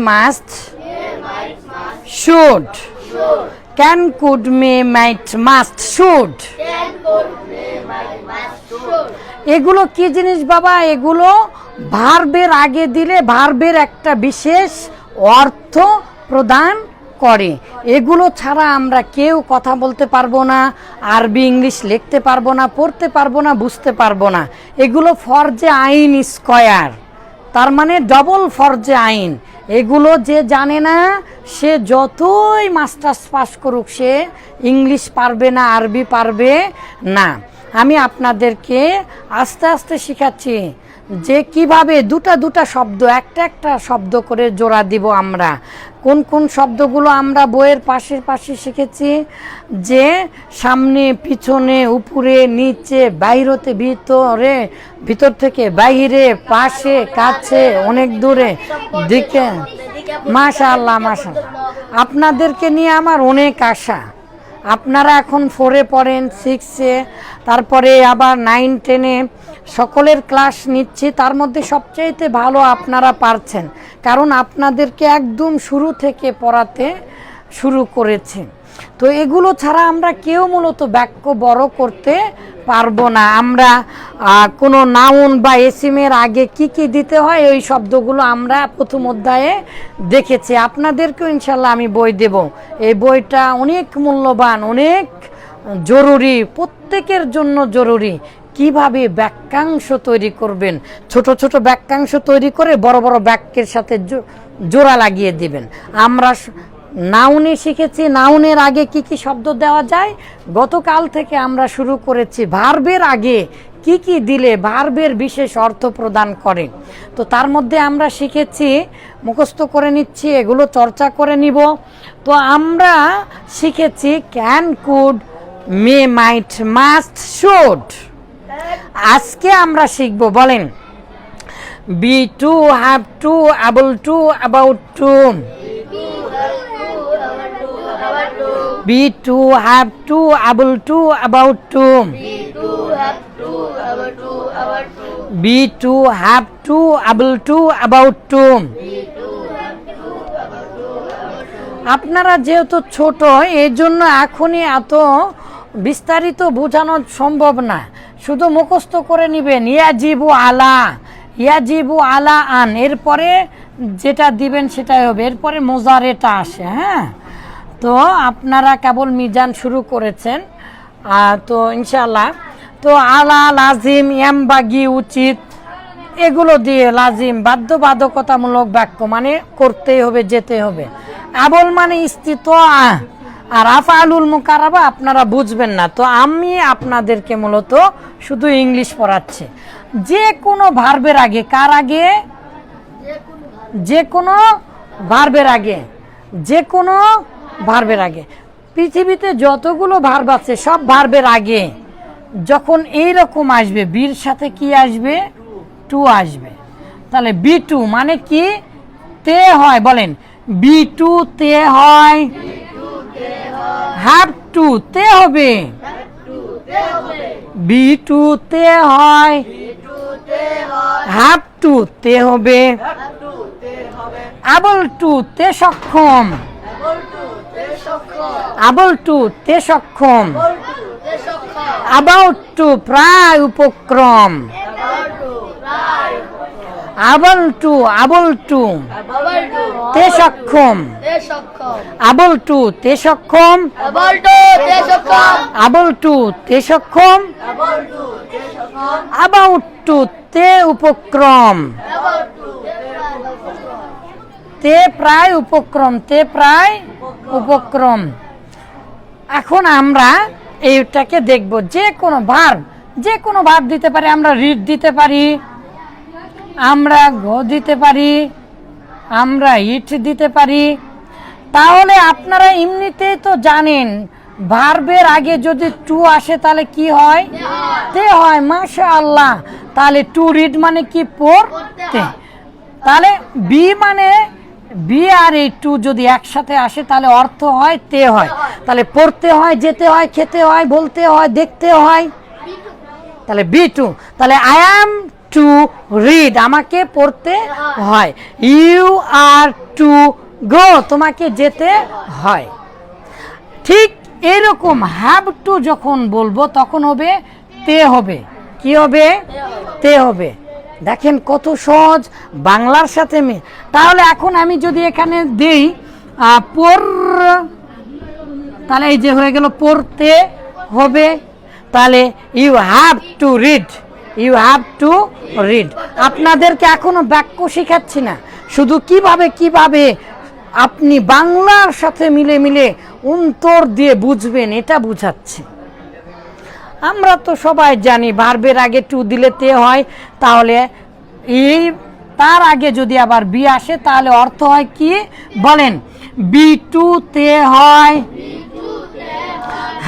must should can could may might must should এগুলো কি জিনিস বাবা? এগুলো ভার্বের আগে দিলে ভার্বের একটা বিশেষ অর্থ প্রদান করে। এগুলো ছাড়া আমরা কেউ কথা বলতে পারব না, আরবি, ইংলিশ লিখতে পারব না, পড়তে পারব না, বুঝতে পারব না। এগুলো ফরজে আইন স্কয়ার। তার মানে ডবল ফরজে আইন। এগুলো যে জানে না, সে যতই মাস্টার্স পাশ করুক, সে ইংলিশ পারবে না, আরবি পারবে না। আমি আপনাদেরকে আস্তে আস্তে শেখাচ্ছি যে কীভাবে দুটা দুটা শব্দ, একটা একটা শব্দ করে জোড়া দিব আমরা। কোন কোন শব্দগুলো আমরা বইয়ের পাশে পাশে শিখেছি? যে সামনে, পিছনে, উপরে, নিচে, বাইরতে, ভিতরে, ভিতর থেকে বাইরে, পাশে, কাছে, অনেক দূরে, দিকে। মাশা আল্লাহ মাশা আপনাদেরকে নিয়ে আমার অনেক আশা। আপনারা এখন ফোরে পড়েন সিক্সে তারপরে আবার নাইন টেনে সকলের ক্লাস নিচ্ছি, তার মধ্যে সবচাইতে ভালো আপনারা পারছেন, কারণ আপনাদেরকে একদম শুরু থেকে পড়াতে শুরু করেছে। তো এগুলো ছাড়া আমরা কেউ মূলত বাক্য বড় করতে পারব না। আমরা কোনো নাউন বা এসিমের আগে কি কি দিতে হয় ওই শব্দগুলো আমরা প্রথম অধ্যায়ে দেখেছি। আপনাদেরকেও ইনশাল্লাহ আমি বই দেব। এই বইটা অনেক মূল্যবান, অনেক জরুরি, প্রত্যেকের জন্য জরুরি। কীভাবে বাক্যাংশ তৈরি করবেন? ছোট ছোট বাক্যাংশ তৈরি করে বড় বড় বাক্যের সাথে জোড়া লাগিয়ে দিবেন। আমরা নাউনে শিখেছি, নাউনের আগে কি কি শব্দ দেওয়া যায়? গতকাল থেকে আমরা শুরু করেছি ভার্বের আগে কি কি দিলে ভার্বের বিশেষ অর্থ প্রদান করে। তো তার মধ্যে আমরা শিখেছি, মুখস্থ করে নিচ্ছি, এগুলো চর্চা করে নিব। তো আমরা শিখেছি can could may might must should আজকে আমরা শিখব, বলেন be to have to able to about to be to have to able to about to be to have to able to about to আপনারা যেহেতু ছোট এই জন্য এখনই এত বিস্তারিত বোঝানো সম্ভব না। শুধু মুখস্থ করে নেবেন, ইয়াজিবু আলা ইয়াজিবু আলা আন। এরপরে যেটা দিবেন সেটাই হবে। এরপরে মোজারেটা আসে হ্যাঁ? তো আপনারা কেবল মিজান শুরু করেছেন। তো ইনশাল্লাহ তো আলা লাজিম এমবাগি উচিত। এগুলো দিয়ে লাজিম, বাধ্যবাধকতামূলক বাক্য মানে করতেই হবে যেতে হবে। আবল মানে স্থিত আর আফআলুল মুকারাবা আপনারা বুঝবেন না। তো আমি আপনাদেরকে মূলত শুধু ইংলিশ পড়াচ্ছি। যে কোনো ভার্বের আগে, কার আগে? যে কোনো ভার্বের আগে। যে কোনো ভার্বের আগে। পৃথিবীতে যতগুলো ভার্ব আছে, সব ভার্বের আগে। যখন এই রকম আসবে, বির সাথে কি আসবে? টু আসবে। তাহলে বি টু মানে কি? তে হয়, বলেন। বি টু তে হয়। হ্যাভ টু তে হবে। বি টু তে হয়। হ্যাভ টু তে হবে। আবল টু তে সক্ষম। আবল টু তে সক্ষম। অ্যাবাউট টু প্রায় উপক্রম। আবল টু আবল টু তে সক্ষম আবল টু তে সক্ষম আবল টু তে সক্ষম আবাউট টু তে উপক্রম তে প্রায় উপক্রম তে প্রায় উপক্রম। এখন আমরা এইটাকে দেখব যে কোনো ভার যে কোনো ভার দিতে পারি আমরা রিড দিতে পারি। আমরা ঘ দিতে পারি আমরা ইট দিতে পারি। তাহলে আপনারা এমনিতেই তো জানেন ভার্বের আগে যদি টু আসে তাহলে কি হয়? তে হয়। মাশা আল্লাহ তাহলে টু রিড মানে কি পড়তে? তাহলে বি মানে বি আর এই টু যদি একসাথে আসে তাহলে অর্থ হয় তে হয়। তাহলে পড়তে হয় যেতে হয় খেতে হয় বলতে হয় দেখতে হয়। তাহলে বি টু। তাহলে আই অ্যাম টু রিড আমাকে পড়তে হয়। ইউ আর টু গো তোমাকে যেতে হয়। ঠিক এরকম হ্যাভ টু যখন বলব, তখন হবে তে হবে। কি হবে? তে হবে। দেখেন কত সহজ বাংলার সাথে তাহলে এখন আমি যদি এখানে দেই পর তাহলে এই যে হয়ে গেল, পড়তে হবে। তাহলে you have to read you have to read আপনাদেরকে এখনও বাক্য শেখাচ্ছি না। শুধু কীভাবে কীভাবে আপনি বাংলার সাথে মিলে মিলে উত্তর দিয়ে বুঝবেন, এটা বুঝাচ্ছি। আমরা তো সবাই জানি ভার্বের আগে টু দিলে তে হয়, তাহলে এই, তার আগে যদি আবার বি আসে, তাহলে অর্থ হয় কি? বলেন বি টু তে হয়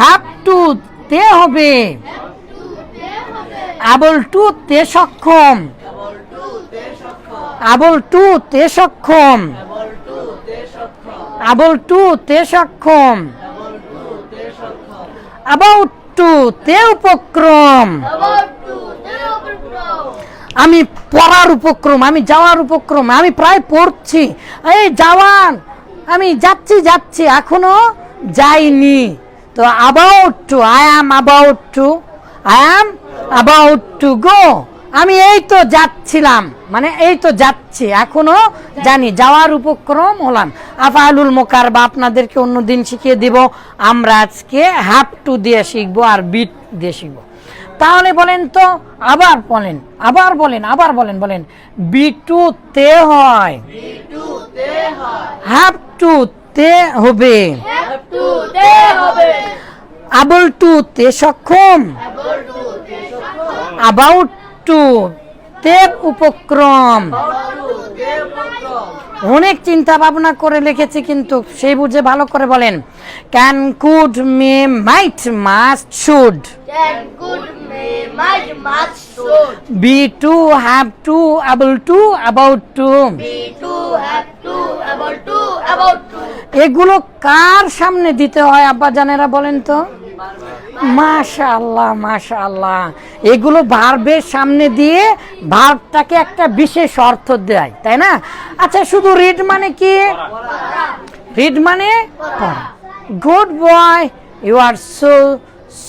হ্যাভ টু তে হবে। আবল টু তে সক্ষম। আবল টু তে সক্ষম। আবল টু তে সক্ষম। অ্যাবাউট টু তে উপক্রম। আমি পড়ার উপক্রম, আমি যাওয়ার উপক্রম, আমি প্রায় পড়ছি। এই যাওয়ান আমি যাচ্ছি যাচ্ছি, এখনও যাইনি। তো about to, I am about to. I am about to go আমি এই তো যাচ্ছিলাম। মানে এই তো যাচ্ছি। এখনও জানি যাওয়ার উপক্রম হলাম। আফালুল মোকার বা আপনাদেরকে অন্য দিন শিখিয়ে দিব। আমরা আজকে হ্যাভ টু দিয়ে শিখব আর বিট দিয়ে শিখব। তাহলে বলেন তো আবার বলেন আবার বলেন আবার বলেন বলেন বি টু তে হয়। হ্যাভ টু তে হবে। আবল টু তে সক্ষম। অ্যাবাউট টু তে উপক্রম। অনেক চিন্তা ভাবনা করে লিখেছি কিন্তু সেই বুঝে ভালো করে বলেন। Can could may might must should Can good may might must should be to have to able to about to be to have to about to about to এগুলো কার সামনে দিতে হয় আব্বা জানেরা বলেন তো? মাশা আল্লাহ মাশা আল্লাহ এগুলো ভার্বের সামনে দিয়ে ভার্বটাকে একটা বিশেষ অর্থ দেয় তাই না? আচ্ছা শুধু রিড মানে কি? রিড মানে good boy you are so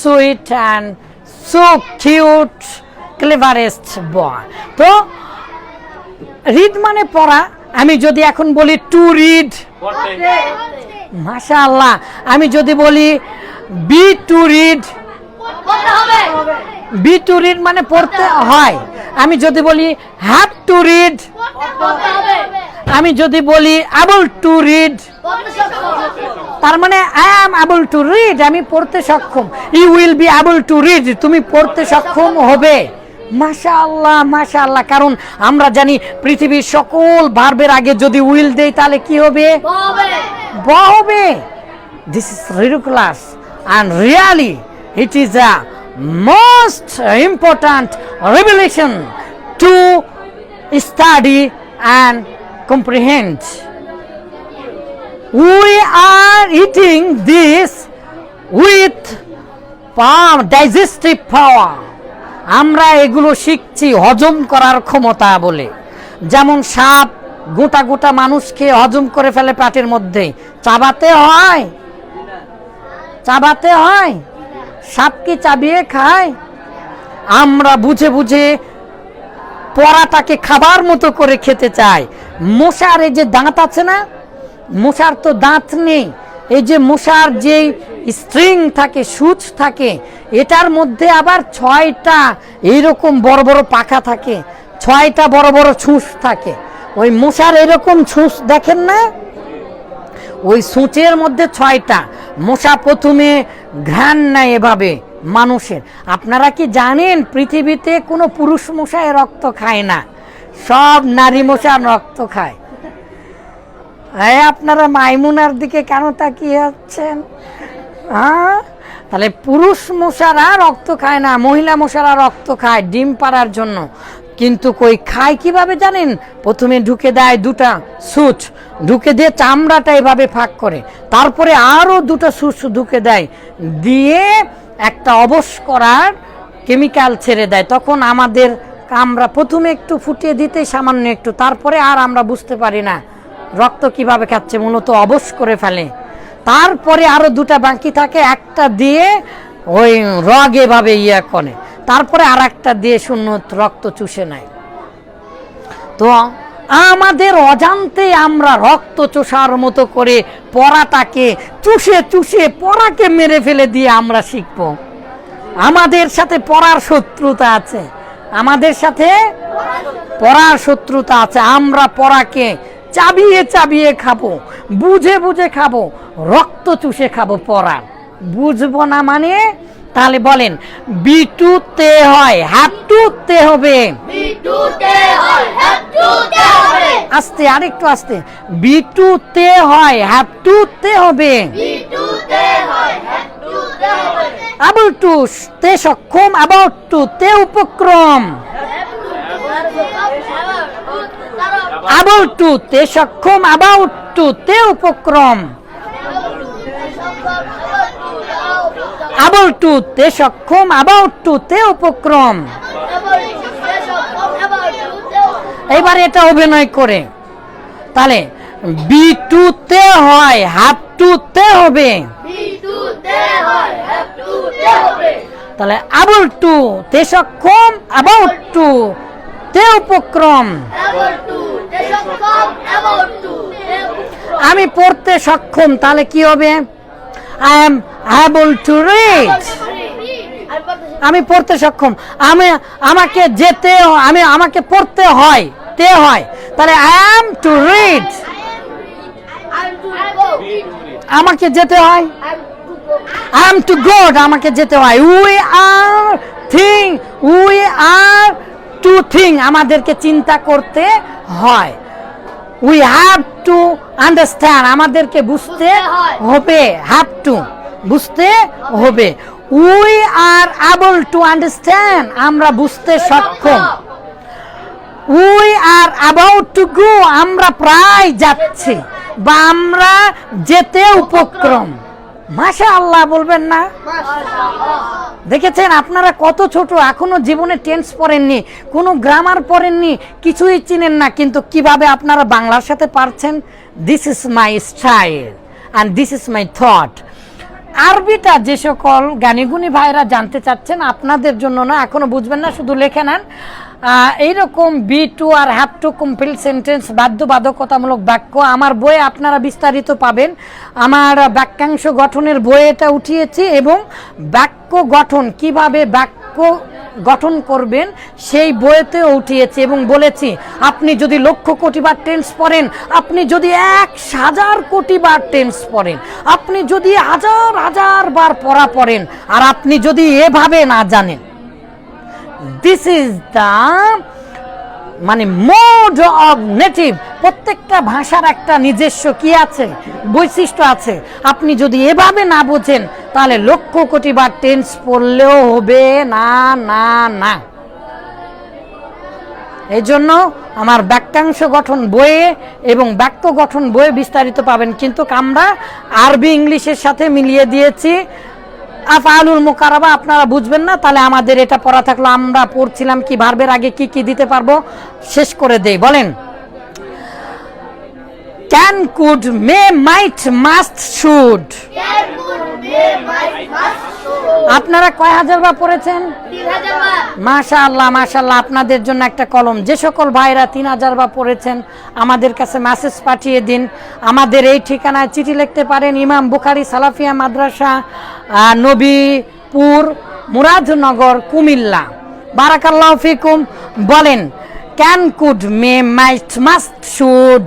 sweet and so cute cleverest boy. তো রিড মানে পড়া। আমি যদি এখন বলি টু রিড মাশা আল্লাহ আমি যদি বলি be to read be to read মানে পড়তে হয়। আমি যদি বলি হ্যাভ টু রিড আমি যদি বলি অ্যাবল টু রিড তার মানে I am able to read আমি পড়তে সক্ষম। You will be able to read তুমি পড়তে সক্ষম হবে। মাশা আল্লাহ মাশা আল্লাহ কারণ আমরা জানি পৃথিবীর সকল ভার্বের আগে যদি উইল দেই তাহলে কি হবে? হবে this This is ridiculous and really it is a most important revelation to study and comprehend. We are eating this with power, digestive power. আমরা এগুলো শিখছি হজম করার ক্ষমতা বলে যেমন সাপ গোটা গোটা মানুষকে হজম করে ফেলে পেটের মধ্যে চাবাতে হয় চাবাতে হয় সাপ কি চাবিয়ে খায়। আমরা বুঝে বুঝে পরাটাকে খাবার মতো করে খেতে চাই। মশার এই যে দাঁত আছে না, মশার তো দাঁত নেই। এই যে মশার যে স্ট্রিং থাকে, সুচ থাকে, এটার মধ্যে আবার ছয়টা এইরকম বড় বড় পাখা থাকে, ছয়টা বড় বড় ছুঁচ থাকে। ওই মশার এরকম ছুঁচ দেখেন না? ওই সূচের মধ্যে ছয়টা। মশা প্রথমে ঘ্রাণ নেয় এভাবে মানুষের। আপনারা কি জানেন পৃথিবীতে কোনো পুরুষ মশায় রক্ত খায় না? সব নারী মশা রক্ত খায়। এই আপনারা মাইমুনার দিকে কেন তাকিয়ে যাচ্ছেন হ্যাঁ? তাহলে পুরুষ মশারা রক্ত খায় না, মহিলা মশারা রক্ত খায় ডিম পাড়ার জন্য। কিন্তু কই খায় কীভাবে জানেন? প্রথমে ঢুকে দেয় দুটা সুচ, ঢুকে দিয়ে চামড়াটা এভাবে ফাঁক করে। তারপরে আরও দুটো সুচ ঢুকে দেয়। দিয়ে একটা অবশ করার কেমিক্যাল ছেড়ে দেয়। তখন আমাদের আমরা প্রথমে একটু ফুটিয়ে দিতে সামান্য একটু, তারপরে আর আমরা বুঝতে পারি না রক্ত কীভাবে খাচ্ছে, মূলত অবশ করে ফেলে। তারপরে আরও দুটা বাকি থাকে, একটা দিয়ে ওই রগ এভাবে ইয়া করে। তারপরে আর একটা দিয়ে শূন্য রক্ত চুষে নেয়। তো আমাদের অজান্তে আমরা রক্ত চোষার মতো করে পড়াটাকে চুষে চুষে পড়াকে মেরে ফেলে দিয়ে আমরা শিখব। আমাদের সাথে পড়ার শত্রুতা আছে। আমাদের সাথে পড়ার শত্রুতা আছে। আমরা পড়াকে চাবিয়ে চাবিয়ে খাব, বুঝে বুঝে খাব, রক্ত চুষে খাব পড়ার বুঝব না মানে তাহলে বলেন বিটুতে হয় হয় হ্যাভ টুতে হবে। আস্তে আরেকটু আস্তে। বিটুতে হয় হ্যাভ হয় হ্যাভ হবে। আবল টু তে সক্ষম অ্যাবাউট টু তে উপক্রম। আবল টু তে সক্ষম। অ্যাবাউট টু তে উপক্রম। আবল টু তে সক্ষম অ্যাবাউট টু তে উপক্রম এবার এটা অভিনয় করে তাহলে বি টু তে হয় হাফ টু তে হবে তাহলে আবল টু তে সক্ষম অ্যাবাউট টু তে উপক্রম আমি পড়তে সক্ষম তাহলে কি হবে I am able to read আমি পড়তে সক্ষম। আমি আমাকে যেতে আমি আমাকে পড়তে হয় তে হয়। তাহলে আই এম টু রিড আমাকে যেতে হয়? আই এম টু গোড আমাকে যেতে হয়। We are think we are to think আমাদেরকে চিন্তা করতে হয়। উই হ্যাভ টু আন্ডারস্ট্যান্ড আমাদেরকে বুঝতে হবে হ্যাভ টু বুঝতে হবে। We are able to understand আমরা বুঝতে সক্ষম। We are about to go আমরা প্রায় যাচ্ছি বা আমরা যেতে উপক্রম। মাশা আল্লাহ বলবেন না? দেখেছেন আপনারা কত ছোট এখনও জীবনে টেন্স পড়েননি কোনো গ্রামার পড়েননি কিছুই চিনেন না কিন্তু কীভাবে আপনারা বাংলার সাথে পারছেন? This is my style and this is my thought আরবিটা যে সকল জ্ঞানীগুণী ভাইরা জানতে চাচ্ছেন আপনাদের জন্য না এখনও বুঝবেন না শুধু লেখে নেন। এইরকম বি টু আর হ্যাভ টু কমপ্লিট সেন্টেন্স বাধ্যবাধকতামূলক বাক্য আমার বইয়ে আপনারা বিস্তারিত পাবেন। আমার বাক্যাংশ গঠনের বইয়ে এটা উঠিয়েছি এবং বাক্য গঠন, কীভাবে বাক্য গঠন করবেন সেই বইয়েতেও উঠিয়েছি এবং বলেছি, আপনি যদি লক্ষ কোটি বার টেন্স পড়েন, আপনি যদি এক হাজার কোটি বার টেন্স পড়েন, আপনি যদি হাজার হাজার বার পড়া পড়েন, আর আপনি যদি এভাবে না জানেন দিস ইজ দ্য মানে মোড অফ নেটিভ প্রত্যেকটা ভাষার একটা নিজস্ব কি আছে? বৈশিষ্ট্য আছে। আপনি যদি এভাবে না বোঝেন, তাহলে লক্ষ কোটি বার টেন্স পড়লেও হবে না না না। এই জন্য আমার বাক্যাংশ গঠন বইয়ে এবং বাক্য গঠন বইয়ে বিস্তারিত পাবেন। কিন্তু আমরা আরবি, ইংলিশের সাথে মিলিয়ে দিয়েছি। আফআলুল মুকারাবা, আপনারা বুঝবেন না, তাহলে আমাদের এটা পড়া থাকল, আমরা পড়ছিলাম কি ভার্বের আগে কি কি দিতে পারব, শেষ করে দেই, বলেন। Can could may might must should আপনারা কয় হাজার বার পড়েছেন? মাশা আল্লাহ মাশাল্লাহ আপনাদের জন্য একটা কলম। যে সকল ভাইরা তিন হাজার বা পড়েছেন আমাদের কাছে মেসেজ পাঠিয়ে দিন। আমাদের এই ঠিকানায় চিঠি লিখতে পারেন ইমাম বুখারি সালাফিয়া মাদ্রাসা নবীপুর মুরাদনগর কুমিল্লা। বারাকাল্লাহ ফিকুম বলেন can could may might must should